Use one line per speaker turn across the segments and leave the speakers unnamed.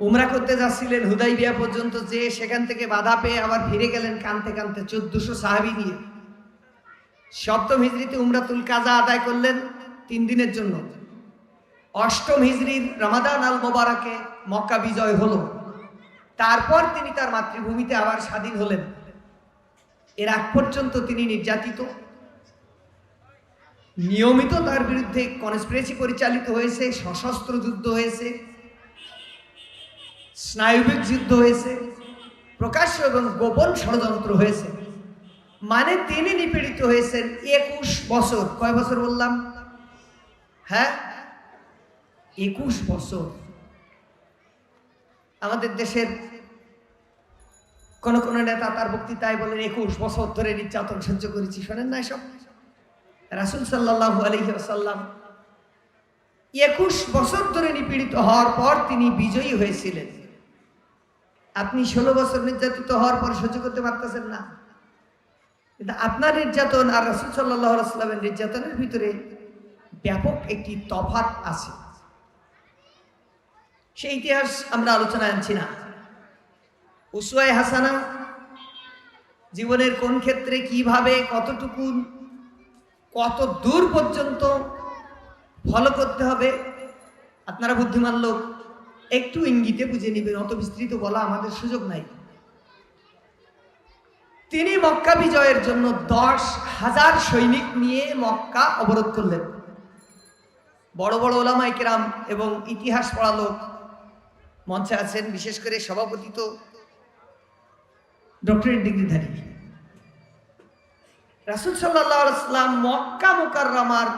উমরা করতে যাচ্ছিলেন হুদাই বিয়া পর্যন্ত, যে সেখান থেকে বাধা পেয়ে আবার ফিরে গেলেন কানতে কানতে চোদ্দশো সাহাবি নিয়ে। সপ্তম হিজড়িতে উমরাতুল কাজা আদায় করলেন তিন দিনের জন্য। অষ্টম হিজড়ির রমাদান আল মোবারকে মক্কা বিজয় হলো। তারপর তিনি তার মাতৃভূমিতে আবার স্বাধীন হলেন। এর আগ পর্যন্ত তিনি নির্যাতিত। নিয়মিত তার বিরুদ্ধে কনস্পিরেসি পরিচালিত হয়েছে, সশস্ত্র যুদ্ধ হয়েছে। স্নায়ুবিক যুদ্ধ হয়েছে, প্রকাশ্য এবং গোপন ষড়যন্ত্র হয়েছে। মানে তিনি নিপীড়িত হয়েছেন একুশ বছর। কয় বছর বললাম? হ্যাঁ? একুশ বছর। আমাদের দেশের কোন কোন নেতা তার বক্তৃতায় বলেন, একুশ বছর ধরে নির্যাতন সহ্য করেছি। শোনেন না এসব? রাসুল সাল্লাহ আলহিসাল্লাম একুশ বছর ধরে নিপীড়িত হওয়ার পর তিনি বিজয়ী হয়েছিলেন। আপনি ষোলো বছর নির্যাতিত হওয়ার পর সহ্য করতে পারতেছেন না। কিন্তু আপনার নির্যাতন আর রসুল সাল্লাহ সাল্লামের নির্যাতনের ভিতরে ব্যাপক একটি তফাৎ আছে। সেই ইতিহাস আমরা আলোচনায় আনছি না। উসুয়াই হাসানা জীবনের কোন ক্ষেত্রে কীভাবে কতটুকু, কত দূর পর্যন্ত ফলো করতে হবে, আপনারা বুদ্ধিমান লোক একটু ইঙ্গিতে বুঝে নেবেন, অত বিস্তৃত বলা আমাদের সুযোগ নাই। তিনি মক্কা বিজয়ের জন্য দশ হাজার সৈনিক নিয়ে মক্কা অবরোধ করলেন। বড় বড় ওলামাই কেরাম এবং ইতিহাস পড়া লোক মঞ্চে আছেন, বিশেষ করে সভাপতি তো ডক্টরেট ডিগ্রিধারী। রাসুল সাল্লাম মক্কা মোকাররামার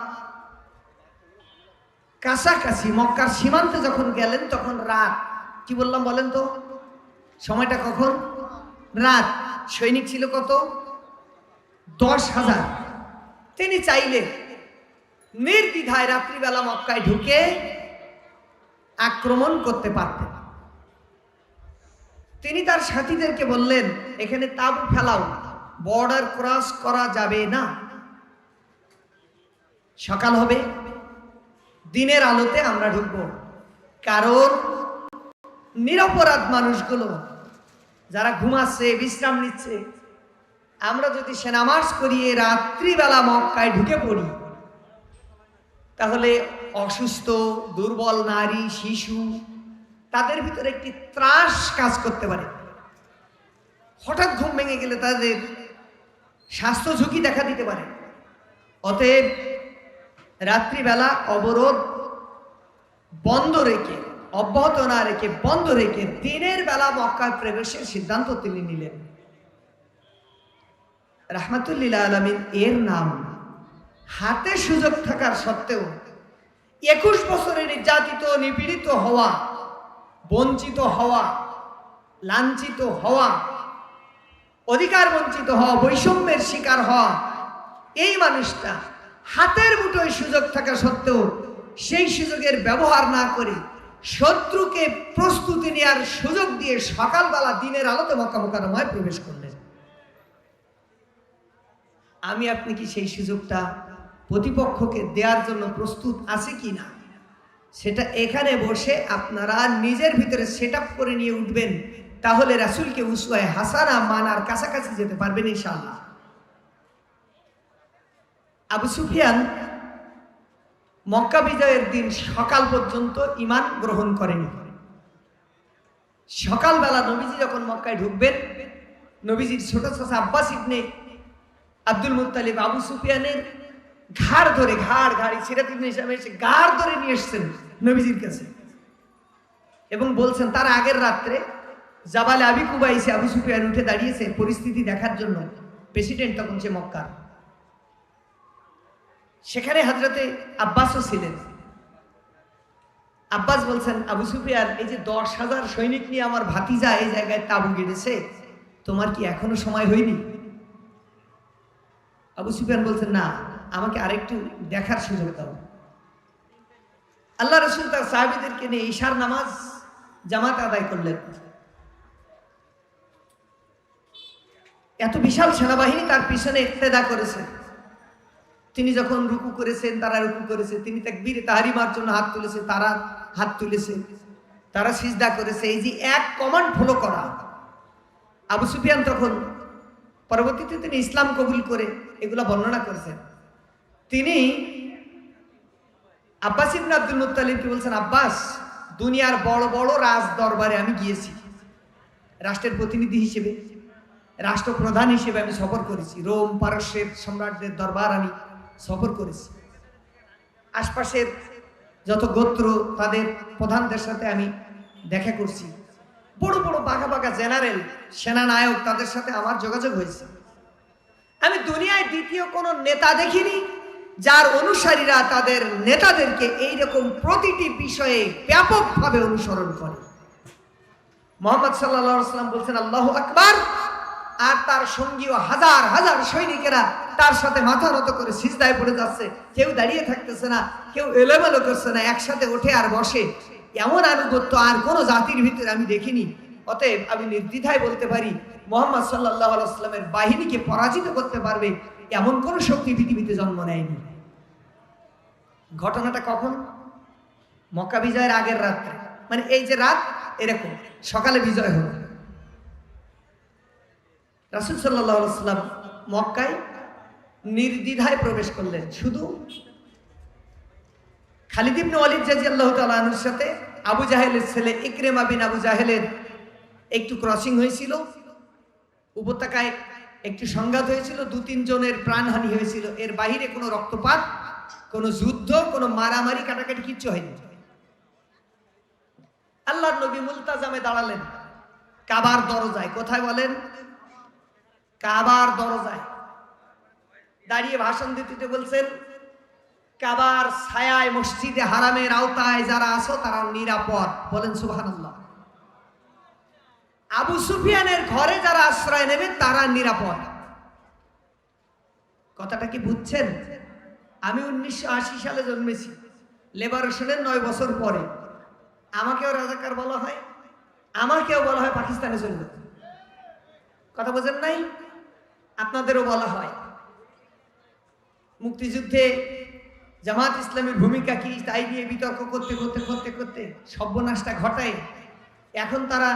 কাছাকাছি, মক্কার সীমান্তে যখন গেলেন, তখন রাত, কি বললাম বলেন তো? সময়টা কখন? রাত। সৈনিক ছিল কত? দশ হাজার। তিনি চাইলেন, নির্দ্বিধায় রাত্রিবেলা মক্কায় ঢুকে আক্রমণ করতে পারতেন। তিনি তার সাথীদেরকে বললেন, এখানে তাবু ফেলাও, বর্ডার ক্রস করা যাবে না। সকাল হবে দিনের আলোতে আমরা ঢুকব। কারণ নিরপরাধ মানুষগুলো যারা ঘুমাচ্ছে, বিশ্রাম নিচ্ছে, আমরা যদি সেনামার্চ করিয়ে রাত্রিবেলা মক্কায় ঢুকে পড়ি, তাহলে অসুস্থ, দুর্বল নারী, শিশু, তাদের ভিতরে একটি ত্রাস কাজ করতে পারে। হঠাৎ ঘুম ভেঙে গেলে তাদের স্বাস্থ্য ঝুঁকি দেখা দিতে পারে। অতএব রাত্রিবেলা অবরোধ বন্ধ রেখে, অব্যাহত না রেখে, বন্ধ রেখে দিনের বেলা মক্কায় প্রবেশের সিদ্ধান্ত তিনি নিলেন। রাহমাতুল্লিল্লাহ আলমিন এর নাম হাতে সুযোগ থাকার সত্ত্বেও একুশ বছরে নির্যাতিত, নিপীড়িত হওয়া, বঞ্চিত হওয়া, লাঞ্ছিত হওয়া, অধিকার বঞ্চিত হওয়া, বৈষম্যের শিকার হওয়া, এই মানুষটা হাতের মুঠোয় সুযোগ থাকা সত্ত্বেও সেই সুযোগের ব্যবহার না করে শত্রুকে প্রস্তুতি নেওয়ার সুযোগ দিয়ে সকালবেলা দিনের আলোতে মক্কা মোকারমায় প্রবেশ করলেন। আমি আপনি কি সেই সুযোগটা প্রতিপক্ষকে দেওয়ার জন্য প্রস্তুত আছে কি না? সেটা এখানে বসে আপনারা নিজের ভিতরে সেট করে নিয়ে উঠবেন, তাহলে রাসুলকে উসুয়ায় হাসানা মানার কাছাকাছি যেতে পারবেন ইনশাল্লাহ আবু সুফিয়ান মক্কা বিজয়ের দিন সকাল পর্যন্ত ইমান গ্রহণ করেনি। সকালবেলা নবীজি যখন মক্কায় ঢুকবেন, নবীজির ছোট ছোট আব্বাস ইবনে আব্দুল মুতালিব আবু সুফিয়ানের ঘাড় ধরে, ঘাড়, ঘাড়ি সিরাত ইবনে হিসাবে এসে ঘাড় ধরে নিয়ে এসছেন নবীজির কাছে এবং বলছেন, তার আগের রাত্রে জাবালে আবি কুবাইসে আবু সুফিয়ান উঠে দাঁড়িয়েছে পরিস্থিতি দেখার জন্য। প্রেসিডেন্ট তখন সে মক্কার। সেখানে হাজরতে আব্বাসও ছিলেন। আব্বাস বলছেন, আবু সুফিয়ান, এই যে দশ হাজার সৈনিক নিয়ে আমার ভাতিজা এই জায়গায় তাবু গেড়েছে তোমার কি এখনও সময় হয়নি? আবু সুফিয়ান বলছেন, না, আমাকে আরেকটু দেখার সুযোগ দাও। আল্লাহ রসুল তার সাহাবিদেরকে নিয়ে ঈশার নামাজ জামাত আদায় করলেন। এত বিশাল সেনাবাহিনী তার পিছনে ইত্তেদা করেছে। তিনি যখন রুকু করেছেন, তারা রুকু করেছে। তিনি তাকবীরে তাহারিমার জন্য হাত তুলেছে, তারা হাত তুলেছে। তারা সিজদা করেছে। এই যে এক কমান্ড ফলো করা। আবু সুফিয়ান তখন পরবর্তীতে তিনি ইসলাম কবুল করে এগুলো বর্ণনা করেছেন। তিনি আব্বাস ইবনে আব্দুল মুত্তালিবকে বলছেন, আব্বাস, দুনিয়ার বড় বড় রাজ দরবারে আমি গিয়েছি। রাষ্ট্রের প্রতিনিধি হিসেবে, রাষ্ট্রপ্রধান হিসেবে আমি সফর করেছি। রোম, পারস্যের সম্রাটদের দরবার আমি সফর করেছি। আশপাশের যত গোত্র, তাদের প্রধানদের সাথে আমি দেখা করছি। বড় বড় বাঘা বাঘা জেনারেল, সেনানায়ক, তাদের সাথে আমার যোগাযোগ হয়েছে। আমি দুনিয়ায় দ্বিতীয় কোনো নেতা দেখিনি, যার অনুসারীরা তাদের নেতাদেরকে এইরকম প্রতিটি বিষয়ে ব্যাপকভাবে অনুসরণ করে। মোহাম্মদ সাল্লাহ সাল্লাম বলছেন, আল্লাহ আকবার। আর তার সঙ্গীও হাজার হাজার সৈনিকেরা তার সাথে মাথা নত করে সিজদায় পড়ে যাচ্ছে। কেউ দাঁড়িয়ে থাকতেছে না, কেউ এলোমেলো করছে না, একসাথে ওঠে আর বসে। এমন আনুগত্য আর কোনো জাতির ভিতরে আমি দেখিনি। অতএব আমি নির্দ্বিধায় বলতে পারি, মোহাম্মদ সাল্লাহ আলাইস্লামের বাহিনীকে পরাজিত করতে পারবে এমন কোনো শক্তি পৃথিবীতে জন্ম নেয়নি। ঘটনাটা কখন? মক্কা বিজয়ের আগের রাত্রে। মানে এই যে রাত, এরকম। সকালে বিজয় হলো। রাসুল সাল্লাম মক্কায় নির্দ্বিধায় প্রবেশ করলেন। শুধু খালিদ ইবনে আল্লাহ তালুর সাথে আবু জাহেলের ছেলে ইকরেমা বিন আবু জাহেলের একটু ক্রসিং হয়েছিল। উপত্যকায় একটু সংঘাত হয়েছিল। দু তিনজনের প্রাণহানি হয়েছিল। এর বাহিরে কোনো রক্তপাত, কোনো যুদ্ধ, কোনো মারামারি, কাটাকাটি কিচ্ছু হয়নি। আল্লাহর নবী মুলতাজামে দাঁড়ালেন। কাবার দরজায় কোথায় বলেন? কাবার দরজায়। দাঁড়িয়ে ভাষণ দিতে বলছেন, কাবার ছায়ায় মসজিদে হারামের আওতায় যারা আছো তারা নিরাপদ। বলেন সুবহানাল্লাহ। আবু সুফিয়ানের ঘরে যারা আশ্রয় নেবে তারা নিরাপদ। কথাটা কি বুঝছেন? আমি উনিশশো আশি সালে জন্মেছি। লেবারেশনের নয় বছর পরে। আমাকেও রাজাকার বলা হয়। আমাকেও বলা হয় পাকিস্তানে চলে কথা বোঝেন নাই? আপনাদেরও বলা হয়। মুক্তিযুদ্ধে জামাত ইসলামের ভূমিকা কি, তাই নিয়ে বিতর্ক করতে করতে করতে করতে সর্বনাশটা ঘটায়। এখন তারা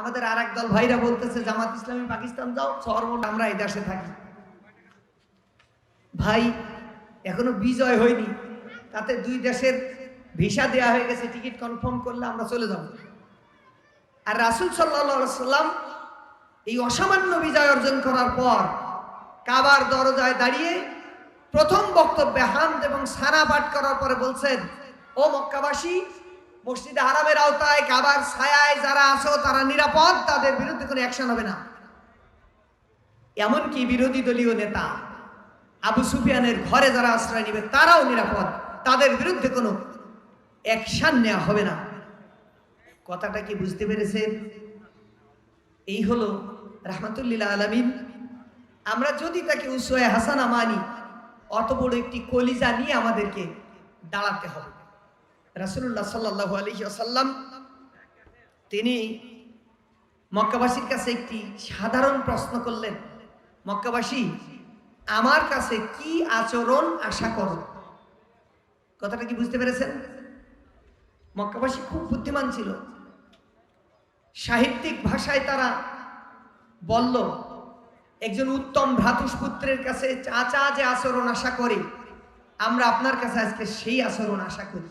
আমাদের আর দল ভাইরা বলতেছে, জামাত ইসলামী পাকিস্তান যাও সর্বটা আমরা এই দেশে থাকি। ভাই, এখনও বিজয় হয়নি। তাতে দুই দেশের ভিসা দেয়া হয়ে গেছে, টিকিট কনফার্ম করলে আমরা চলে যাব। আর রাসুল সাল্লা সাল্লাম এই অসামান্য বিজয় অর্জন করার পর কাবার দরজায় দাঁড়িয়ে প্রথম বক্তব্যে হামদ এবং সানা পাঠ করার পরে বলছেন, ও মক্কাবাসী, মসজিদে হারামের আওতায় কাবার ছায়ায় যারা আছো তারা নিরাপদ, তাদের বিরুদ্ধে কোনো অ্যাকশন হবে না। এমনকি বিরোধী দলীয় নেতা আবু সুফিয়ানের ঘরে যারা আশ্রয় নেবে তারাও নিরাপদ, তাদের বিরুদ্ধে কোনো অ্যাকশন নেওয়া হবে না। কথাটা কি বুঝতে পেরেছেন? এই হলো রাহমাতুল্লিল আলমিন আমরা যদি তাকে উসোয় হাসানা মানি, অত বড় একটি কলিজা নিয়ে আমাদেরকে দাঁড়াতে হবে। রাসুল্লাহ সাল্লাহু আলহি আসাল্লাম তিনি মক্কাবাসীর কাছে একটি সাধারণ প্রশ্ন করলেন, মক্কাবাসী, আমার কাছে কি আচরণ আশা করো? কথাটা কি বুঝতে পেরেছেন? মক্কাবাসী খুব বুদ্ধিমান ছিল। সাহিত্যিক ভাষায় তারা বলল একজন উত্তম ভ্রাতুষ্পুত্রের কাছে চাচা যে আচরণ আশা করে, আমরা আপনার কাছে আজকে সেই আচরণ আশা করি।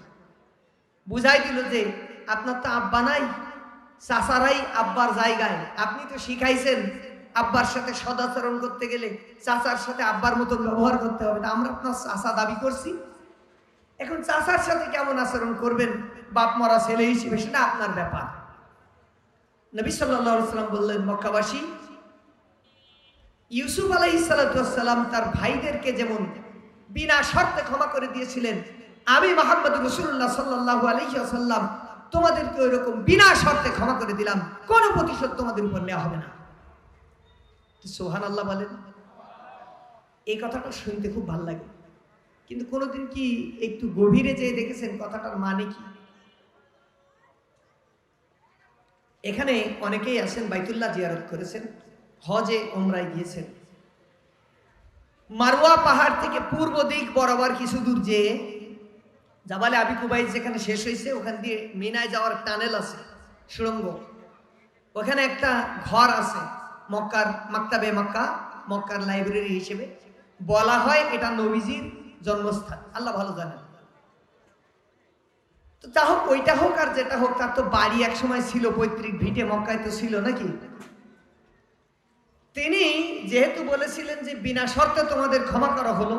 বুঝাই দিল যে, আপনার তো আব্বা নাই, চাচারাই আব্বার জায়গায়। আপনি তো শিখাইছেন আব্বার সাথে সদাচরণ করতে গেলে চাচার সাথে আব্বার মতন ব্যবহার করতে হবে। আমরা আপনার চাচা দাবি করছি। এখন চাচার সাথে কেমন আচরণ করবেন? বাপ মরা ছেলে হিসেবে সেটা আপনার ব্যাপার। নবী সাল্লাহ সাল্লাম বললেন, মক্কাবাসী ইউসুফ আলাই সালাম তার ভাইদেরকে যেমন বিনা শর্তে ক্ষমা করে দিয়েছিলেন, আমি মোহাম্মদ রসুল্লাহ সাল্লাহ আলহিসাল্লাম তোমাদেরকে ওই রকম বিনা শর্তে ক্ষমা করে দিলাম, কোনো প্রতিশোধ তোমাদের উপর নেওয়া হবে না। সোহান আল্লাহ বলেন, এই কথাটা শুনতে খুব ভালো লাগে। কিন্তু কোনোদিন কি একটু গভীরে যেয়ে দেখেছেন কথাটার মানে কি? এখানে অনেকেই আছেন, বাইতুল্লাহ জিয়ারত করেছেন। হজে ওমরায় গিয়েছেন। মারুয়া পাহাড় থেকে পূর্ব দিক বরাবর কিছু দূর যেয়ে জাবালে আবি কুবাইজ যেখানে শেষ হয়েছে, ওখান দিয়ে মিনায় যাওয়ার টানেল আছে, সুড়ঙ্গ। ওখানে একটা ঘর আছে, মক্কার মাক্তাবে মক্কা, মক্কার লাইব্রেরি হিসেবে। বলা হয় এটা নবীজির জন্মস্থান, আল্লাহ ভালো জানেন। তো যা হোক, ওইটা হোক আর যেটা হোক, তার তো বাড়ি এক সময় ছিল, পৈতৃক ভিটে, মক্কায় তো ছিল নাকি? তিনি যেহেতু বলেছিলেন যে বিনা শর্তে তোমাদের ক্ষমা করা হলো,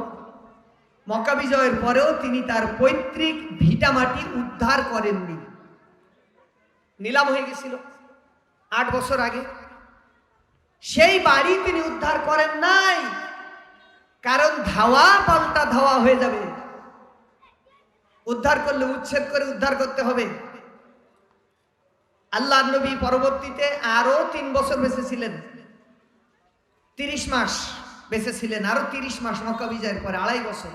মক্কা বিজয়ের পরেও তিনি তার পৈতৃক ভিটামাটি উদ্ধার করেননি। নিলাম হয়ে গেছিল আট বছর আগে। সেই বাড়ি তিনি উদ্ধার করেন নাই, কারণ ধাওয়া পাল্টা ধাওয়া হয়ে যাবে। উদ্ধার করলে, উচ্ছেদ করে উদ্ধার করতে হবে। আল্লাহ নবী পরবর্তীতে আরও তিন বছর বেঁচে ছিলেন। তিরিশ মাস বেঁচে ছিলেন আরও তিরিশ মাস মক্কা বিজয়ের পরে, আড়াই বছর।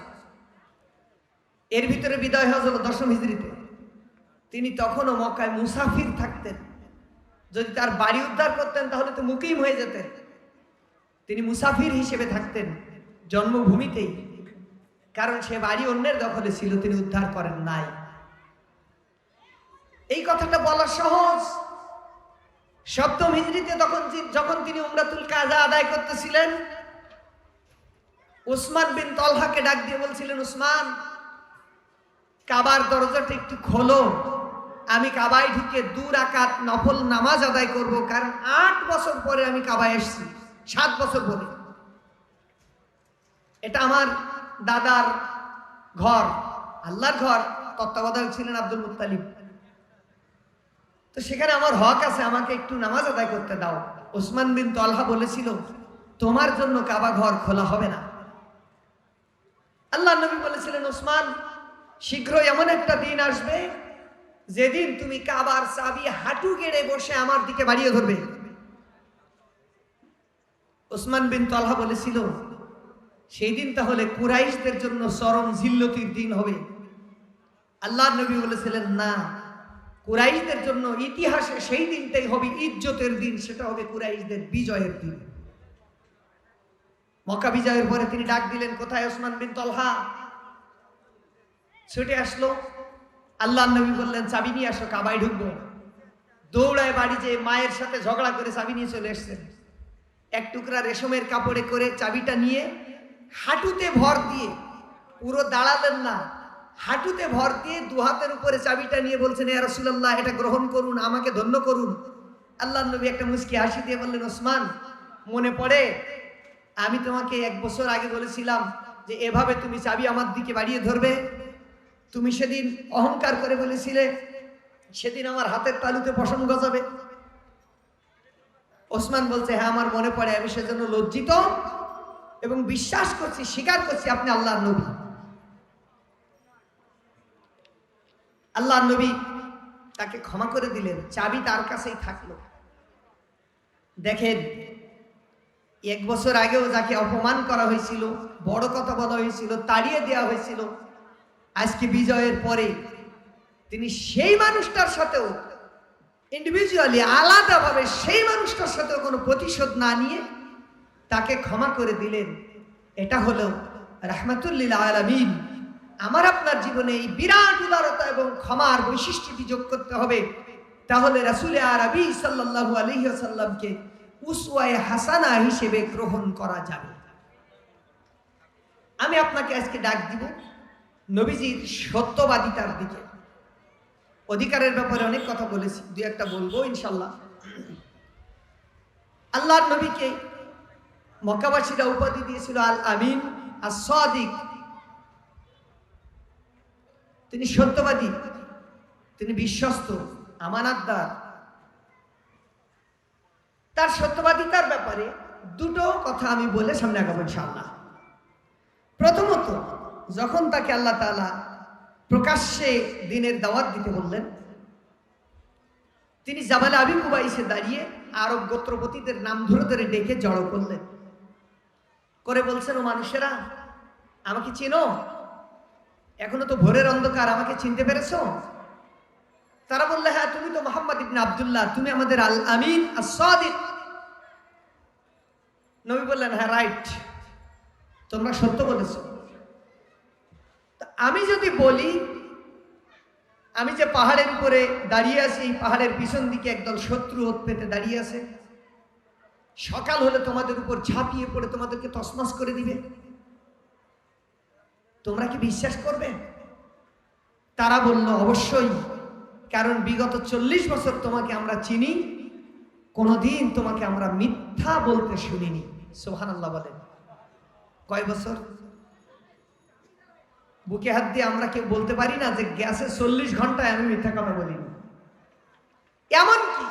এর ভিতরে বিদায় হজ হলো দশম হিজড়িতে। তিনি তখনও মক্কায় মুসাফির থাকতেন। যদি তার বাড়ি উদ্ধার করতেন, তাহলে তো মুকিম হয়ে যেতেন। তিনি মুসাফির হিসেবে থাকতেন জন্মভূমিতেই। কারণ সে বাড়ি অন্যের দখলে ছিল, তিনি উদ্ধার করেন নাই। এই কথাটা বলা সহজ। সপ্তম হিজড়িতে তখন যখন তিনি উমরাতুল কাজা আদায় করতেছিলেন, উসমান বিন তলহাকে ডাক দিয়ে বলছিলেন, উসমান, কাবার দরজাটা একটু খোলো। আমি কাবায় ঢুকে দু রাকাত নফল নামাজ আদায় করব, কারণ আট বছর পরে আমি কাবায় এসেছি, সাত বছর পরে। এটা আমার দাদার ঘর, আল্লাহর ঘর, তত্ত্বাবধায়ক ছিলেন আব্দুল মুত্তালিব। তো সেখানে আমার হক আছে, আমাকে একটু নামাজ আদায় করতে দাও। ওসমান বিন তলহা বলেছিল, তোমার জন্য কাবা ঘর খোলা হবে না। আল্লাহ নবী বলেছিলেন, ওসমান, শীঘ্রই এমন একটা দিন আসবে, যেদিন তুমি কাবার চাবি হাঁটু গেড়ে বসে আমার দিকে বাড়িয়ে ধরবে। ওসমান বিন তলহা বলেছিল, সেই দিন তাহলে কুরাইশদের জন্য চরম জিল্লতির দিন হবে। আল্লাহ নবী বলেছিলেন, না কুরাইশদের জন্য ইতিহাসে সেই দিনটাই হবে ইজ্জতের দিন, সেটা হবে কুরাইশদের বিজয়ের দিন। মক্কা বিজয়ের পরে তিনি ডাক দিলেন, কোথায় ওসমান বিন তলহা? ছুটে আসলো। আল্লাহ নবী বললেন, চাবি নিয়ে আসো কাবাই ঢুকবো। দৌড়ায় বাড়ি যে মায়ের সাথে ঝগড়া করে চাবি নিয়ে চলে এসছেন। এক টুকরা রেশমের কাপড়ে করে চাবিটা নিয়ে হাঁটুতে ভর দিয়ে পুরো দাঁড়ালেন না হাঁটুতে ভর দিয়ে দু হাতের উপরে চাবিটা নিয়ে বলছেন, ইয়া রাসূলুল্লাহ, এটা গ্রহণ করুন, আমাকে ধন্য করুন। আল্লাহ নবী একটা মুস্কি হাসি দিয়ে বললেন, ওসমান, মনে পড়ে? আমি তোমাকে এক বছর আগে বলেছিলাম যে এভাবে তুমি চাবি আমার দিকে বাড়িয়ে ধরবে। তুমি সেদিন অহংকার করে বলেছিলে, সেদিন আমার হাতের তালুতে পশম গজাবে। ওসমান বলছে হ্যাঁ আমার মনে পড়ে, আমি সেজন্য লজ্জিত এবং বিশ্বাস করছি, স্বীকার করছি আপনি আল্লাহর নবী। আল্লাহর নবী তাকে ক্ষমা করে দিলেন, চাবি তার কাছেই থাকল। দেখেন, এক বছর আগেও যাকে অপমান করা হয়েছিল, বড় কথা বলা হয়েছিল, তাড়িয়ে দেওয়া হয়েছিল, আজকে বিজয়ের পরে তিনি সেই মানুষটার সাথেও ইন্ডিভিজুয়ালি আলাদাভাবে সেই মানুষটার সাথেও কোনো প্রতিশোধ না নিয়ে তাকে ক্ষমা করে দিলেন। এটা হলো রাহমাতুল্লিল আলামিন। আমার আপনার জীবনে এই বিরাট উদারতা এবং ক্ষমার বৈশিষ্ট্যটি যোগ করতে হবে? তাহলে রাসুলে আরবি সাল্লাল্লাহু আলাইহি ওয়াসাল্লামকে উসওয়ায়ে হাসানা হিসেবে গ্রহণ করা যাবে। আমি আপনাকে আজকে ডাক দিব নবীজির সত্যবাদিতার দিকে। অধিকারের ব্যাপারে অনেক কথা বলেছি, দুই একটা বলব ইনশাল্লাহ আল্লাহর নবীকে মক্কাবাসীরা উপাধি দিয়েছিল আল আমিন আর সাদিক তিনি সত্যবাদী, তিনি বিশ্বস্ত আমানাতদার তার সত্যবাদিতার ব্যাপারে দুটো কথা আমি বলে সামনে আগাবো ইনশাআল্লাহ। প্রথমত, যখন তাকে আল্লাহ তাআলা প্রকাশ্যে দিনের দাওয়াত দিতে বললেন, তিনি জাবালে আবি কুবাইসে দাঁড়িয়ে আরব গোত্রপতিদের নাম ধরে ধরে ডেকে জড়ো করলেন। করে বলছেন, ও মানুষেরা, আমাকে চেনো? এখনও তো ভোরের অন্ধকার, আমাকে চিনতে পেরেছ? তারা বললে হ্যাঁ তুমি তো মোহাম্মদ ইবনে আবদুল্লাহ, তুমি আমাদের আল আমিন আসাদিক নবী বললেন হ্যাঁ রাইট তোমরা সত্য বলেছ। আমি যদি বলি, আমি যে পাহাড়ের উপরে দাঁড়িয়ে আছি, এই পাহাড়ের পিছন দিকে একদল শত্রু ওত পেতে দাঁড়িয়ে আছে, সকাল হলে তোমাদের উপর ঝাঁপিয়ে পড়ে তোমাদেরকে তসমাস করে দিবে। তোমরা কি বিশ্বাস করবে? তারা বলল, অবশ্যই। কারণ বিগত চল্লিশ বছর তোমাকে আমরা চিনি, কোনোদিন তোমাকে আমরা মিথ্যা বলতে শুনিনি। সোহান আল্লাহ বলেন। কয় বছর? বুকে হাত দিয়ে আমরা কেউ বলতে পারি না যে গ্যাসে চল্লিশ ঘন্টায় আমি মিথ্যা কথা বলিনি। এমনকি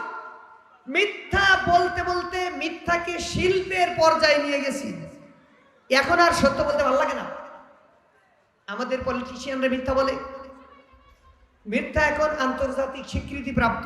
মিথ্যা বলতে বলতে মিথ্যাকে শিল্পের পর্যায়ে নিয়ে গেছি। এখন আর সত্য বলতে ভালো লাগে না। আমাদের পলিটিশিয়ানরা মিথ্যা বলে। মিথ্যা এখন আন্তর্জাতিক স্বীকৃতি প্রাপ্ত